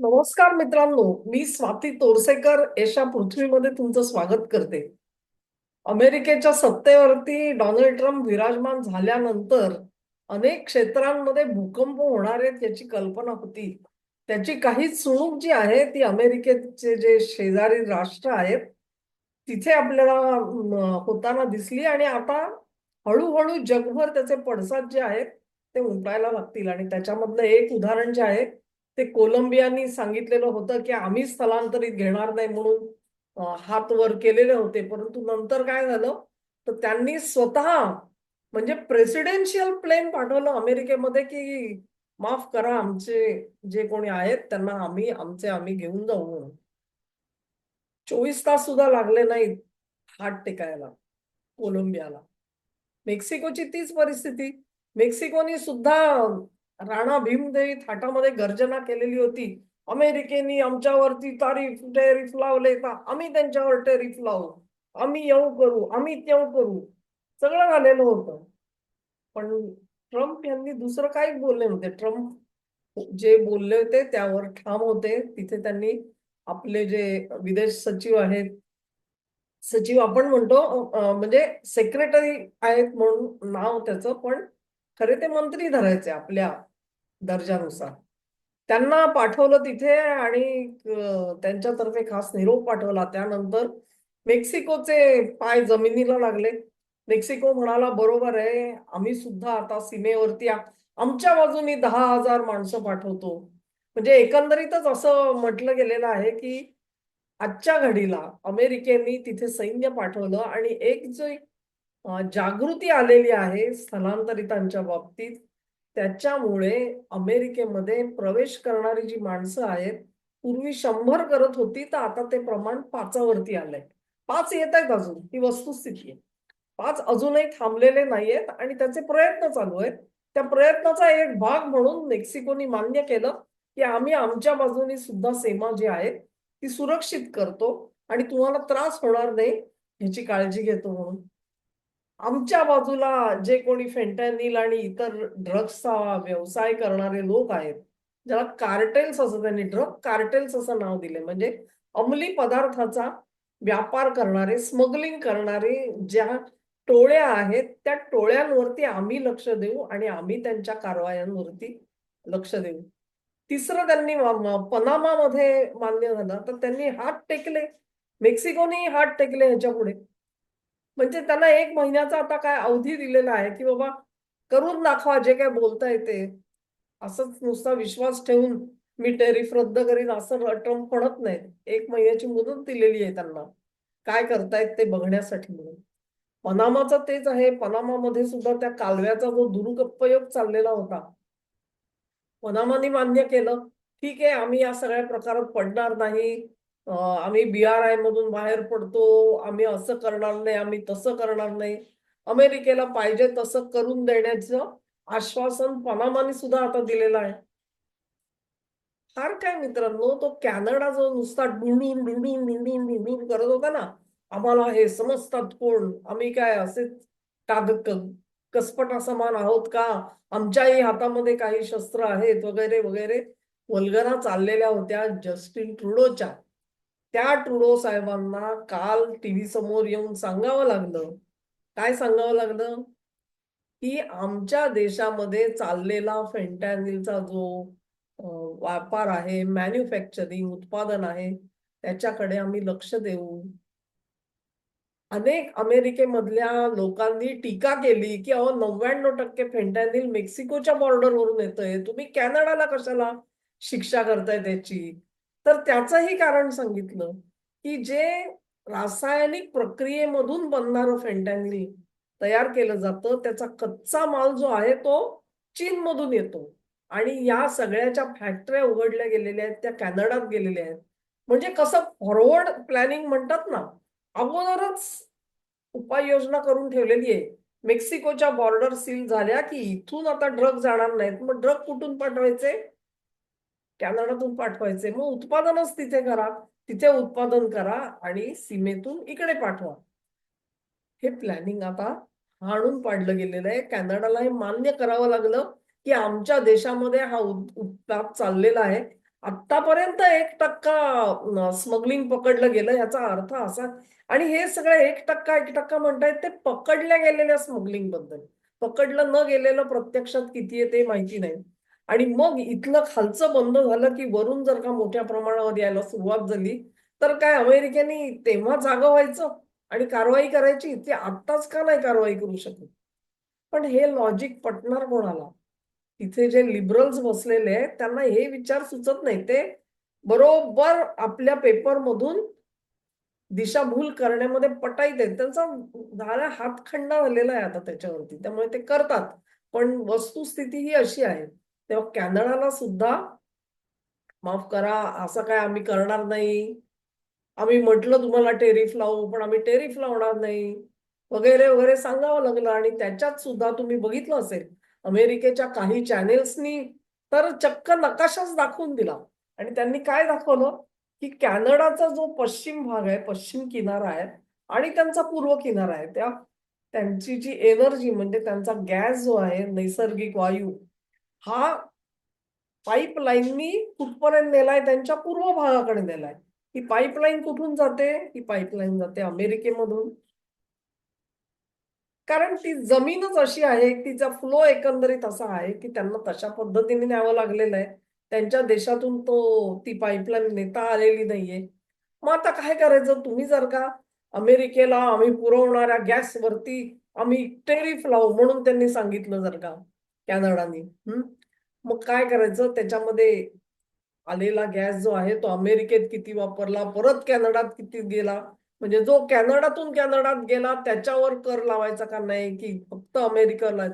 नमस्कार मित्रांनो मी स्वाती तोरसेकर एशा पृथ्वीमध्ये तुमचं स्वागत करते. अमेरिकेच्या सत्तेवरती डोनाल्ड ट्रम्प विराजमान झाल्यानंतर अनेक क्षेत्रांमध्ये भूकंप होणार आहेत याची कल्पना होती. त्याची काही चुणूक जी आहे ती अमेरिकेचे जे शेजारी राष्ट्र आहेत तिथे आपल्याला होताना दिसली आणि आता हळूहळू जगभर त्याचे पडसाद जे आहेत ते उमटायला लागतील. आणि त्याच्यामधलं एक उदाहरण जे आहे ते कोलंबियानी सांगितलेलं होतं की आम्ही स्थलांतरित घेणार नाही म्हणून हात वर केलेले होते. परंतु नंतर काय झालं? तर त्यांनी स्वतः म्हणजे प्रेसिडेन्शियल प्लेन पाठवलं अमेरिकेमध्ये की माफ करा आमचे जे कोणी आहेत त्यांना आम्ही आमचे आम्ही घेऊन जाऊ म्हणून. चोवीस तास सुद्धा लागले नाहीत हात टेकायला कोलंबियाला. मेक्सिकोची तीच परिस्थिती. मेक्सिकोनी सुद्धा राणा भीमदेवी थाटामध्ये गर्जना केलेली होती. अमेरिकेने आमच्यावरती तारीफ टेरिफ लावले का? आम्ही त्यांच्यावर टेरिफ लावू. आम्ही येऊ करू आम्ही तेऊ करू. सगळं झालेलं होतं. पण ट्रम्प यांनी दुसरं काही बोलले नव्हते. ट्रम्प जे बोलले होते त्यावर ठाम होते. तिथे त्यांनी आपले जे विदेश सचिव आहेत सचिव आपण म्हणतो म्हणजे सेक्रेटरी आहेत म्हणून नाव त्याचं पण खरे ते मंत्री धरायचे आपल्या दर्जानुसार. त्यांना पाठवलं तिथे आणि त्यांच्यातर्फे खास निरोप पाठवला. त्यानंतर मेक्सिकोचे पाय जमिनीला लागले. मेक्सिको म्हणाला बरोबर आहे. आम्ही सुद्धा आता सीमेवरती आमच्या बाजूनी दहा हजार माणसं पाठवतो. म्हणजे एकंदरीतच असं म्हटलं गेलेलं आहे की आजच्या घडीला अमेरिकेने तिथे सैन्य पाठवलं आणि एक जो जागृती आलेली आहे स्थलांतरितांच्या बाबतीत त्याच्यामुळे अमेरिकेमध्ये प्रवेश करणारी जी माणसं आहेत पूर्वी शंभर करत होती तर आता ते प्रमाण पाचावरती आलंय. पाच येत आहेत अजून ही वस्तुस्थिती आहे. पाच अजूनही थांबलेले नाहीयेत आणि त्याचे प्रयत्न चालू आहेत. त्या प्रयत्नाचा एक भाग म्हणून मेक्सिकोनी मान्य केलं की आम्ही आमच्या बाजूनी सुद्धा सीमा जी आहे ती सुरक्षित करतो आणि तुम्हाला त्रास होणार नाही ह्याची काळजी घेतो म्हणून. आमच्या बाजूला जे कोणी फेंटॅनिल आणि इतर ड्रग्सचा व्यवसाय करणारे लोक आहेत ज्याला कार्टेल्स असं त्यांनी ड्रग कार्टेल्स असं नाव दिले. म्हणजे अंमली पदार्थाचा व्यापार करणारे स्मगलिंग करणारे ज्या टोळ्या आहेत त्या टोळ्यांवरती आम्ही लक्ष देऊ आणि आम्ही त्यांच्या कारवायांवरती लक्ष देऊ. तिसरं त्यांनी पनामामध्ये मान्य झालं. तर त्यांनी हात टेकले. मेक्सिकोने हात टेकले ह्याच्या पुढे म्हणजे त्यांना एक महिन्याचा आता काय अवधी दिलेला आहे की बाबा करून दाखवा जे काय बोलता येते असंच नुसता विश्वास ठेवून मी टेरिफ रद्द करीन असं ट्रम्प म्हणत नाही एक महिन्याची मुदत दिलेली आहे त्यांना. काय करतायत ते बघण्यासाठी म्हणून. पनामाचा तेच आहे. पनामामध्ये सुद्धा त्या कालव्याचा जो दुरुपयोग चाललेला होता. पनामाने मान्य केलं. ठीक आहे आम्ही या सगळ्या प्रकारात पडणार नाही. आम्ही बी आर आय मधून बाहेर पडतो. आम्ही असं करणार नाही आम्ही तसं करणार नाही. अमेरिकेला पाहिजे तसं करून देण्याचं आश्वासन पनामाने सुद्धा आता दिलेलं आहे. फार काय मित्रांनो तो कॅनडा जो नुसता डुंडून डुंडून डुंडून डुंडून करत होता ना आम्हाला हे समजतात कोण? आम्ही काय असेच काग कसपटा समान आहोत का? आमच्याही हातामध्ये काही शस्त्र आहेत वगैरे वगैरे. वल्गना चाललेल्या होत्या जस्टिन ट्रुडोच्या. त्या ट्रुडो साहेबांना काल टीव्ही समोर येऊन सांगावं लागलं. काय सांगावं लागलं? की आमच्या देशामध्ये चाललेला फेंटॅनिलचा जो व्यापार आहे मॅन्युफॅक्चरिंग उत्पादन आहे त्याच्याकडे आम्ही लक्ष देऊ. अनेक अमेरिकेमधल्या लोकांनी टीका केली की अहो नव्याण्णव टक्के फेंटॅनिल मेक्सिकोच्या बॉर्डरवरून येतोय. तुम्ही कॅनडाला कशाला शिक्षा करताय त्याची? तर त्याचंही कारण सांगितलं की जे रासायनिक प्रक्रियेमधून बनणारं फेंटॅनिल तयार केलं जातं त्याचा कच्चा माल जो आहे तो चीनमधून येतो. आणि या सगळ्याच्या फॅक्टऱ्या उघडल्या गेलेल्या आहेत त्या कॅनडात गेलेल्या आहेत. म्हणजे कसं फॉरवर्ड प्लॅनिंग म्हणतात ना अगोदरच उपाययोजना करून ठेवलेली आहे. मेक्सिकोच्या बॉर्डर सील झाल्या की इथून आता ड्रग जाणार नाहीत. मग ड्रग कुठून पाठवायचे? कॅनडातून पाठवायचे. मग उत्पादनच तिथे करा. तिथे उत्पादन करा आणि सीमेतून इकडे पाठवा. हे प्लॅनिंग आता हाणून पाडलं गेलेलं आहे. कॅनडाला हे मान्य करावं लागलं की आमच्या देशामध्ये हा उत्ताप उत्पाद चाललेला आहे. आतापर्यंत एक टक्का स्मगलिंग पकडलं गेलं याचा अर्थ असा. आणि हे सगळं एक टक्का एक टक्का म्हणतायत ते पकडल्या गेलेल्या स्मगलिंगबद्दल. पकडलं न गेलेलं प्रत्यक्षात किती आहे ते माहिती नाही. आणि मग इथलं खालचं बंद झालं की वरून जर का मोठ्या प्रमाणावर यायला सुरुवात झाली तर काय अमेरिकेने तेव्हा जागं व्हायचं आणि कारवाई करायची? ते आत्ताच का नाही कारवाई करू शकत? पण हे लॉजिक पटणार कोणाला? इथे जे लिबरल्स बसलेले आहेत त्यांना हे विचार सुचत नाही ते बरोबर आपल्या पेपरमधून दिशाभूल करण्यामध्ये पटाईत आहेत त्यांचा झाला हातखंडा झालेला आहे आता त्याच्यावरती. त्यामुळे ते करतात. पण वस्तुस्थिती ही अशी आहे. तेव्हा कॅनडाला सुद्धा माफ करा असं काय आम्ही करणार नाही. आम्ही म्हटलं तुम्हाला टेरिफ लावू पण आम्ही टेरिफ लावणार नाही. वगैरे वगैरे सांगावं लागलं आणि त्याच्यात सुद्धा तुम्ही बघितलं असेल अमेरिकेच्या काही चॅनेल्सनी तर चक्क नकाशाच दाखवून दिला. आणि त्यांनी काय दाखवलं? की कॅनडाचा जो पश्चिम भाग आहे पश्चिम किनारा आहे आणि त्यांचा पूर्व किनारा आहे त्या त्यांची जी एनर्जी म्हणजे त्यांचा गॅस जो आहे नैसर्गिक वायू हा पाईपलाईननी कुठपर्यंत नेलाय? त्यांच्या पूर्व भागाकडे नेलाय. ही पाईपलाईन कुठून जाते? ही पाईपलाईन जाते अमेरिकेमधून. कारण ती जमीनच अशी आहे तिचा फ्लो एकंदरीत असा आहे की त्यांना तशा पद्धतीने न्यावं लागलेलं आहे. त्यांच्या देशातून तो ती पाईपलाईन नेता आलेली नाहीये. मग आता काय करायचं? तुम्ही जर का अमेरिकेला आम्ही पुरवणाऱ्या गॅसवरती आम्ही टेरिफ लावू म्हणून त्यांनी सांगितलं जर का. कॅनडाने हम्म? मग काय करायचं? त्याच्यामध्ये आलेला गॅस जो आहे तो अमेरिकेत किती वापरला? परत कॅनडात किती गेला? म्हणजे जो कॅनडातून कॅनडात गेला त्याच्यावर कर लावायचा का नाही? की फक्त अमेरिकेला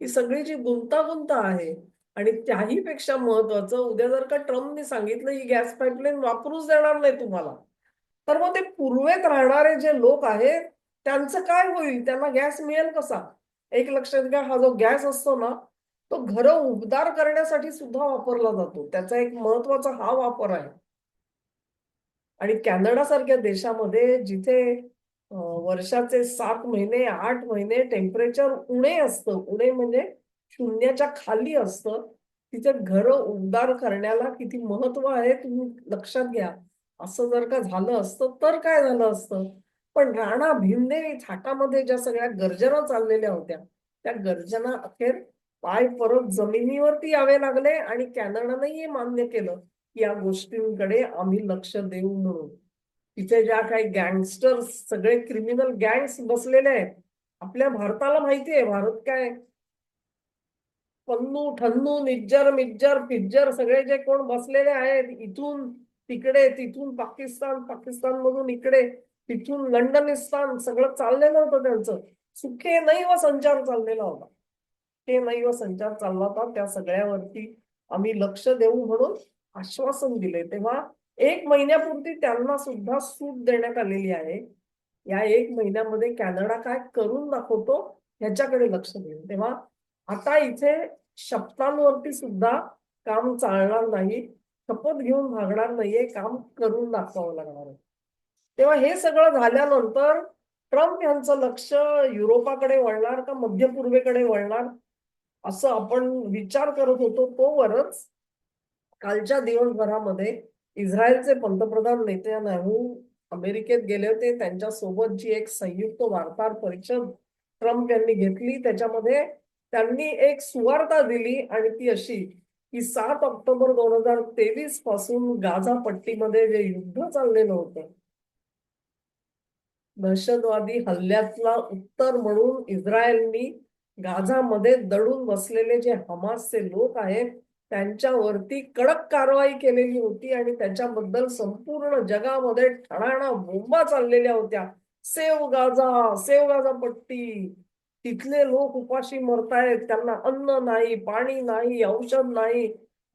ही सगळी जी गुंतागुंत आहे आणि त्याही पेक्षा महत्वाचं उद्या जर का ट्रम्पने सांगितलं ही गॅस पाईपलाईन वापरूच देणार नाही तुम्हाला. तर मग ते पूर्वेत राहणारे जे लोक आहेत त्यांचं काय होईल? त्यांना गॅस मिळेल कसा? एक लक्षात घ्या हा जो गॅस असतो ना तो घर उबदार करण्यासाठी सुद्धा वापरला जातो. त्याचा एक महत्त्वाचा हा वापर आहे. आणि कॅनडा सारख्या देशामध्ये जिथे वर्षाचे सात महिने आठ महिने टेम्परेचर उणे असतं उणे म्हणजे शून्याच्या खाली असतं तिथे घर उबदार करण्याला किती महत्त्व आहे तुम्ही लक्षात घ्या. असं जर का झालं असतं तर काय झालं असतं? पण राणा भिंदे थाटामध्ये ज्या सगळ्या गर्जना चाललेल्या होत्या त्या गर्जना अखेर पाय परत जमिनीवरती यावे लागले आणि कॅनडाने मान्य केलं की या गोष्टींकडे आम्ही लक्ष देऊ म्हणून. तिथे ज्या काही गँगस्टर्स सगळे क्रिमिनल गँग्स बसलेले आहेत आपल्या भारताला माहिती आहे भारत काय? पन्नू ठन्नू निज्जर मिज्जर फिज्जर सगळे जे कोण बसलेले आहेत इथून तिकडे तिथून पाकिस्तान पाकिस्तान मधून इकडे तिथून लंडन इस्तान सगळं चाललेलं होतं त्यांचं. सुखे नाही व संचार चाललेला होता. ते नाही व संचार चालला होता. त्या सगळ्यावरती आम्ही लक्ष देऊ म्हणून आश्वासन दिले. तेव्हा एक महिन्यापूर्वी त्यांना सुद्धा सूट देण्यात आलेली आहे. या एक महिन्यामध्ये कॅनडा काय करून दाखवतो ह्याच्याकडे लक्ष देईल तेव्हा आता इथे शब्दांवरती सुद्धा काम चालणार नाही. शपथ घेऊन भागणार नाहीये. काम करून दाखवावं लागणार आहे. तेव्हा हे सगळं झाल्यानंतर ट्रम्प यांचं लक्ष युरोपाकडे वळणार का मध्य पूर्वेकडे वळणार? असं आपण विचार करत होतो तोवरच कालच्या दिवसभरामध्ये इस्रायलचे पंतप्रधान नेत्यानाहू अमेरिकेत गेले होते. त्यांच्यासोबत जी एक संयुक्त वार्ताहर परिषद ट्रम्प यांनी घेतली त्याच्यामध्ये त्यांनी एक सुवार्ता दिली आणि ती अशी की सात ऑक्टोबर दोन हजार तेवीसपासून गाझा पट्टीमध्ये जे युद्ध चाललेलं होतं. दहशतवादी हल्ल्यातला उत्तर म्हणून इस्रायलनी गाझामध्ये दडून बसलेले जे हमासचे लोक आहेत त्यांच्यावरती कडक कारवाई केलेली होती आणि त्याच्याबद्दल संपूर्ण जगामध्ये ठणाणा बोंबा चाललेल्या होत्या. सेव गाजा सेव गाजा पट्टी. तिथले लोक उपाशी मरतायत त्यांना अन्न नाही पाणी नाही औषध नाही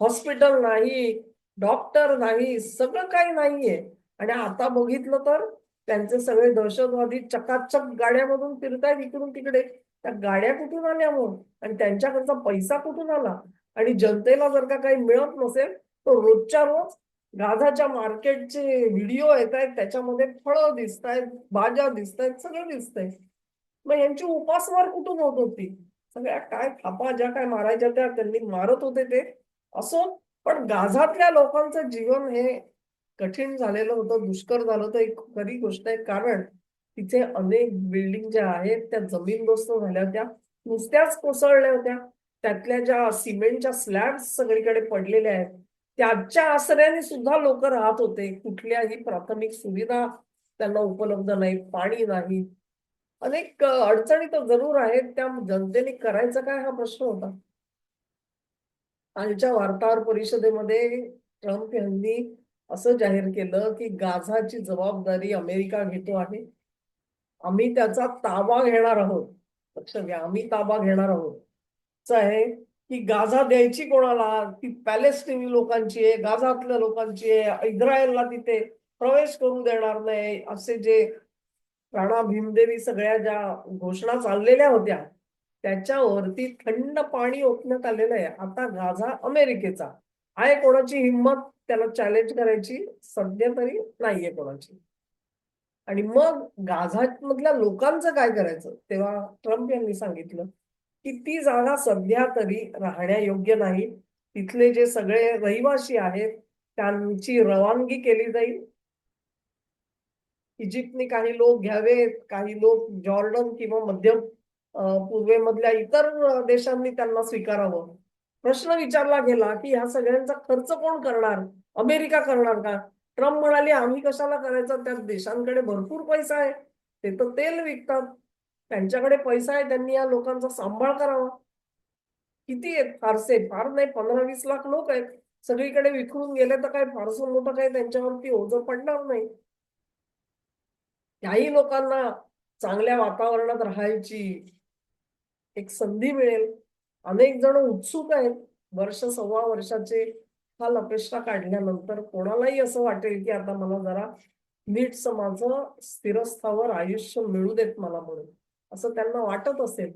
हॉस्पिटल नाही डॉक्टर नाही सगळं काही नाहीये. आणि आता बघितलं तर त्यांचे सगळे दहशतवादी चकाचक गाड्यामधून फिरतायत इकडून तिकडे. त्या गाड्या कुठून आल्या म्हणून? आणि त्यांच्याकडचा पैसा कुठून आला? आणि जनतेला जर का काही मिळत नसेल तर रोजच्या रोज गाझाच्या मार्केटचे व्हिडिओ येत आहेत त्याच्यामध्ये फळं दिसत आहेत भाज्या दिसत आहेत सगळं दिसतंय. मग यांची उपासमार कुठून होत होती? सगळ्या काय थापा ज्या काय मारायच्या त्या त्यांनी मारत होते ते. असो पण गाझातल्या लोकांचं जीवन हे कठीण झालेलं होतं दुष्कर झालं होतं एक खरी गोष्ट आहे. कारण तिथे अनेक बिल्डिंग ज्या आहेत त्या जमीनदोस्त झाल्या होत्या नुसत्याच कोसळल्या होत्या. त्यातल्या ज्या सिमेंटच्या स्लॅब्स सगळीकडे पडलेल्या आहेत त्याच्या आसऱ्याने सुद्धा लोक राहत होते. कुठल्याही प्राथमिक सुविधा त्यांना उपलब्ध नाही पाणी नाही. अनेक अडचणी तर जरूर आहेत. त्या जनतेने करायचं काय हा प्रश्न होता? कालच्या वार्ताहर परिषदेमध्ये ट्रम्प यांनी असं जाहीर केलं की गाझाची जबाबदारी अमेरिका घेतो आहे. आम्ही त्याचा ताबा घेणार आहोत. लक्ष घ्या आम्ही ताबा घेणार आहोत. आहे की गाझा द्यायची कोणाला? ती पॅलेस्टिनी लोकांची आहे गाझातल्या लोकांची आहे इस्रायलला तिथे प्रवेश करू देणार नाही. असे जे राणा भीमदेवी सगळ्या ज्या घोषणा चाललेल्या होत्या त्याच्यावरती थंड पाणी ओतण्यात आलेलं आहे. आता गाझा अमेरिकेचा आहे. कोणाची हिंमत? त्याला चॅलेंज करायची सध्या तरी नाहीये कोणाची. आणि मग गाझा मधल्या लोकांचं काय करायचं? तेव्हा ट्रम्प यांनी सांगितलं की ती जागा सध्या तरी राहण्यायोग्य नाही. तिथले जे सगळे रहिवासी आहेत त्यांची रवानगी केली जाईल. इजिप्तने काही लोक घ्यावेत काही लोक जॉर्डन किंवा मध्य पूर्वेमधल्या इतर देशांनी त्यांना स्वीकारावं. प्रश्न विचारला गेला की ह्या सगळ्यांचा खर्च कोण करणार? अमेरिका करणार का? ट्रम्प म्हणाले आम्ही कशाला करायचं? त्या देशांकडे भरपूर पैसा आहे. ते तर तेल विकतात. त्यांच्याकडे पैसा आहे त्यांनी या लोकांचा सांभाळ करावा. किती आहेत? फारसे फार नाही पंधरा वीस लाख लोक आहेत. सगळीकडे विखरून गेले तर काय? फारसं मोठं काही त्यांच्यावरती ओझं पडणार नाही. त्याही लोकांना चांगल्या वातावरणात राहायची एक संधी मिळेल. अनेक जण उत्सुक आहेत वर्ष सव्वा वर्षाचे हा लपेष्टा काढल्यानंतर कोणालाही असं वाटेल की आता मला जरा नीटचं माझं स्थिरस्थावर आयुष्य मिळू देत मला म्हणून. असं त्यांना वाटत असेल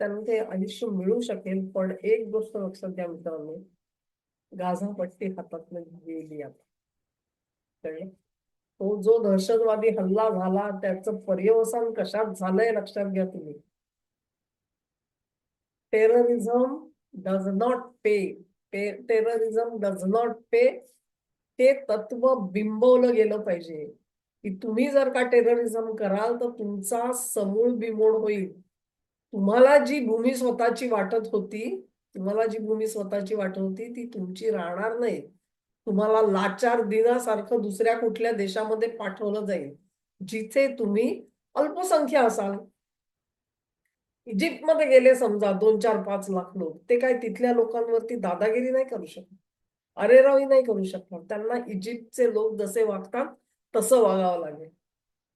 त्यांना ते आयुष्य मिळू शकेल. पण एक गोष्ट लक्षात घ्या मित्रांनो गाझापट्टी हातातनं गेली आता तो जो दहशतवादी हल्ला झाला त्याचं पर्यवसान कशात झालंय लक्षात घ्या तुम्ही. Terrorism does not pay terrorism does not pay हे तत्व बिंबवलं गेलं पाहिजे. की तुम्ही जर का टेररिझम कराल तर तुमचा समूळ बिमोड होईल. तुम्हाला जी भूमी स्वतःची वाटत होती तुम्हाला जी भूमी स्वतःची वाटत होती ती तुमची राहणार नाही. तुम्हाला लाचार दिनासारखं दुसऱ्या कुठल्या देशामध्ये पाठवलं जाईल. जिथे तुम्ही अल्पसंख्या असाल इजिप्तमध्ये गेले समजा दोन चार पाच लाख लोक ते काय तिथल्या लोकांवरती दादागिरी नाही करू शकत अरेरावी नाही करू शकणार. त्यांना इजिप्तचे लोक जसे वागतात तसं वागावं लागेल.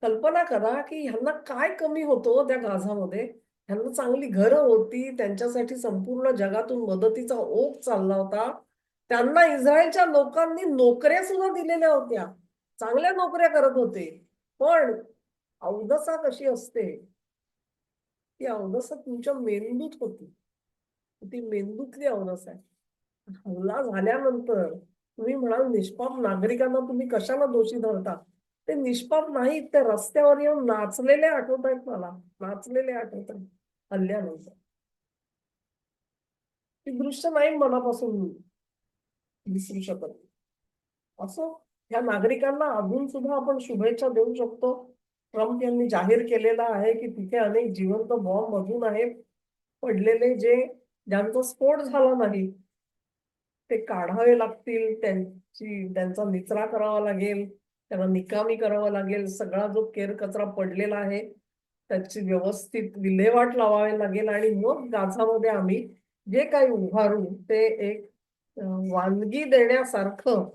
कल्पना करा की ह्यांना काय कमी होतो हो त्या गाझामध्ये? ह्यांना चांगली घरं होती त्यांच्यासाठी संपूर्ण जगातून मदतीचा ओघ चालला होता. त्यांना इस्रायलच्या लोकांनी नोकऱ्या सुद्धा दिलेल्या होत्या. चांगल्या नोकऱ्या करत होते. पण अवदसा कशी असते? ती अवनसा तुमच्या मेंदूत होती. ती मेंदूतली अवनस आहे हल्ला झाल्यानंतर तुम्ही म्हणाल निष्पाप नागरिकांना तुम्ही कशाला दोषी धरता? ते निष्पाप नाही ते रस्त्यावर येऊन नाचलेले आठवत आहेत मला. नाचलेले आठवत आहेत हल्ल्यानंतर. ती दृश्य नाही मनापासून विसरू शकत. असो या नागरिकांना अजून सुद्धा आपण शुभेच्छा देऊ शकतो. ट्रम्प यांनी जाहीर केलेला आहे की तिथे अनेक जिवंत बॉम्ब अजून आहेत पडलेले जे ज्यांचा स्फोट झाला नाही ते काढावे लागतील त्यांची त्यांचा निचरा करावा लागेल त्यांना निकामी करावा लागेल सगळा जो केर कचरा पडलेला आहे त्याची व्यवस्थित विल्हेवाट लावावी लागेल आणि मग गाझामध्ये आम्ही जे काही उभारू ते एक वानगी देण्यासारखं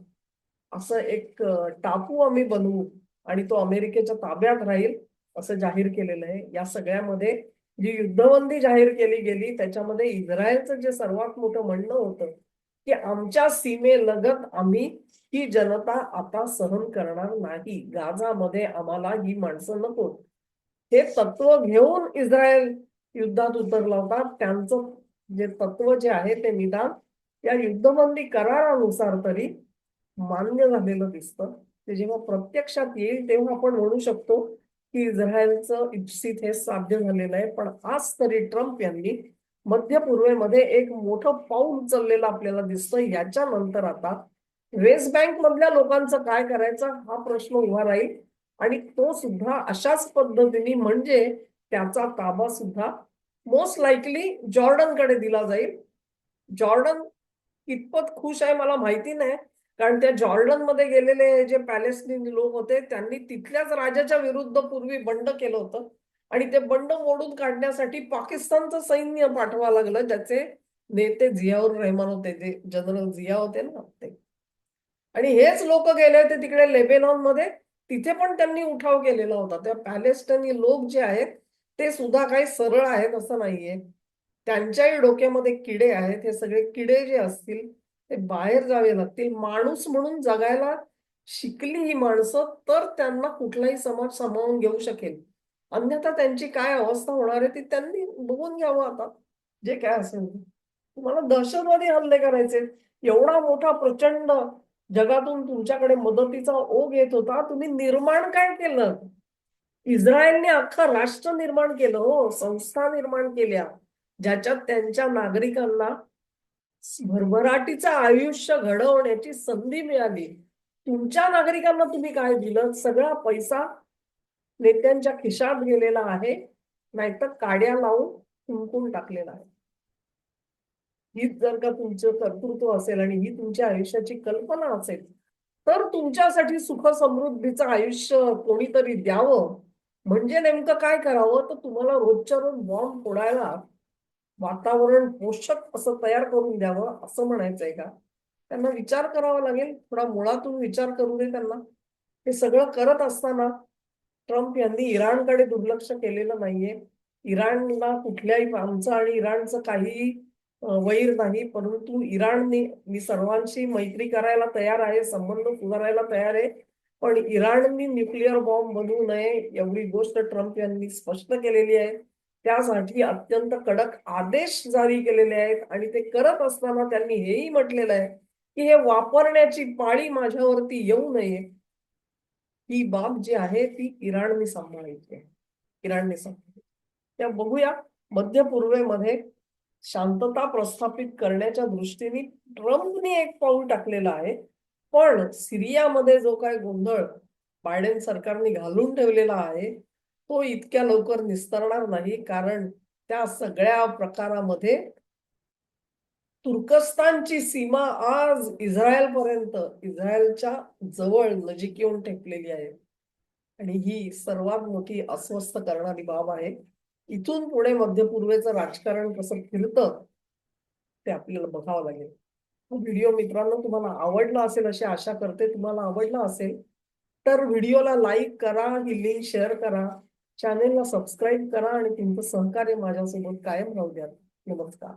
असं एक टापू आम्ही बनवू. आणि तो अमेरिकेच्या ताब्यात राहील असं जाहीर केलेलं आहे. या सगळ्यामध्ये जी युद्धबंदी जाहीर केली गेली त्याच्यामध्ये इस्रायलचं जे सर्वात मोठं म्हणणं होतं की आमच्या सीमेलगत आम्ही ही जनता आता सहन करणार नाही. गाझामध्ये आम्हाला ही माणसं नको. हे तत्व घेऊन इस्रायल युद्धात उतरला होता. त्यांचं जे तत्व जे आहे ते निदान या युद्धबंदी करारानुसार तरी मान्य झालेलं दिसतं. ते जेव्हा प्रत्यक्षात येईल तेव्हा आपण म्हणू शकतो की इस्रायलचं इप्सित हे साध्य झालेलं आहे. पण आज तरी ट्रम्प यांनी मध्य पूर्वेमध्ये एक मोठं पाऊल उचललेलं आपल्याला दिसतं याच्यानंतर आता वेस्ट बँक मधल्या लोकांचं काय करायचं हा प्रश्न उभा राहील. आणि तो सुद्धा अशाच पद्धतीने म्हणजे त्याचा ताबा सुद्धा मोस्ट लाईकली जॉर्डनकडे दिला जाईल. जॉर्डन कितपत खुश आहे मला माहिती नाही. कारण त्या जॉर्डनमध्ये गेलेले जे पॅलेस्टिन लोक होते त्यांनी तिथल्याच राजाच्या विरुद्ध पूर्वी बंड केलं होतं. आणि ते बंड मोडून काढण्यासाठी पाकिस्तानचं सैन्य पाठवा लागलं ज्याचे नेते झियाउर रहमान होते जे जनरल झिया होते ना ते. आणि हेच लोक गेले होते तिकडे लेबेनॉनमध्ये तिथे पण त्यांनी उठाव केलेला होता. त्या पॅलेस्टाईनी लोक जे आहेत ते सुद्धा काही सरळ आहेत असं नाहीये. त्यांच्याही डोक्यामध्ये किडे आहेत. हे सगळे किडे जे असतील ते बाहेर जावे लागतील माणूस म्हणून जगायला शिकली ही माणसं तर त्यांना कुठलाही समाज सामावून घेऊ शकेल. अन्यथा त्यांची काय अवस्था होणार आहे ती त्यांनी बघून घ्यावं आता. जे काय असेल. तुम्हाला दहशतवादी हल्ले करायचे. एवढा मोठा प्रचंड जगातून तुमच्याकडे मदतीचा ओघ येत होता. तुम्ही निर्माण काय केलं? इस्रायलने अख्खं राष्ट्र निर्माण केलं हो. संस्था निर्माण केल्या. ज्याच्यात त्यांच्या नागरिकांना भरभराटीचं आयुष्य घडवण्याची संधी मिळाली. तुमच्या नागरिकांना तुम्ही काय दिलं? सगळा पैसा नेत्यांच्या खिशात गेलेला आहे. नाहीतर काड्या लावून हुंकून टाकलेला आहे. हीच जर का तुमचं कर्तृत्व असेल आणि ही तुमच्या आयुष्याची कल्पना असेल तर तुमच्यासाठी सुख समृद्धीचं आयुष्य कोणीतरी द्यावं. म्हणजे नेमकं काय करावं? तर तुम्हाला रोजच्या रोज बॉम्ब फोडायला वातावरण पोषक असं तयार करून द्यावं असं म्हणायचंय का? त्यांना विचार करावा लागेल. थोडा मुळातून विचार करू दे त्यांना. हे सगळं करत असताना ट्रम्प यांनी इराणकडे दुर्लक्ष केलेलं नाहीये. इराणला कुठल्याही आमचं आणि इराणचं काही वैर नाही. परंतु इराणने मी सर्वांशी मैत्री करायला तयार आहे संबंध सुधारायला तयार आहे. पण इराणनी न्यूक्लिअर बॉम्ब बनवू नये एवढी गोष्ट ट्रम्प यांनी स्पष्ट केलेली आहे. त्यासाठी अत्यंत कडक आदेश जारी केलेले आहेत आणि ते करत असताना त्यांनी हेही म्हटलेलं आहे की हे वापरण्याची पाळी माझ्यावरती येऊ नये. ही बाब जी आहे ती इराणने सांभाळायची आहे. इराणने सांभाळायची त्या बघूया मध्य पूर्वेमध्ये शांतता प्रस्थापित करण्याच्या दृष्टीने ट्रम्पने एक पाऊल टाकलेलं आहे. पण सिरियामध्ये जो काय गोंधळ बायडेन सरकारने घालून ठेवलेला आहे तो इतक्या लवकर निस्तरणार नाही कारण त्या सगळ्या प्रकारामध्ये तुर्कस्तानची सीमा आज इस्रायल पर्यंत इस्रायलच्या जवळ नजीक येऊन ठेपलेली आहे. आणि ही सर्वात मोठी अस्वस्थ करणारी बाब आहे. इथून पुढे मध्य पूर्वेचं राजकारण कसं फिरतं ते आपल्याला बघावं लागेल. हा व्हिडिओ मित्रांनो तुम्हाला आवडला असेल अशी आशा करते तुम्हाला आवडला असेल तर व्हिडिओला लाईक करा ही लिंक शेअर करा. चॅनेलला सबस्क्राईब करा आणि तुमचं सहकार्य माझ्यासोबत कायम राहू द्या. नमस्कार.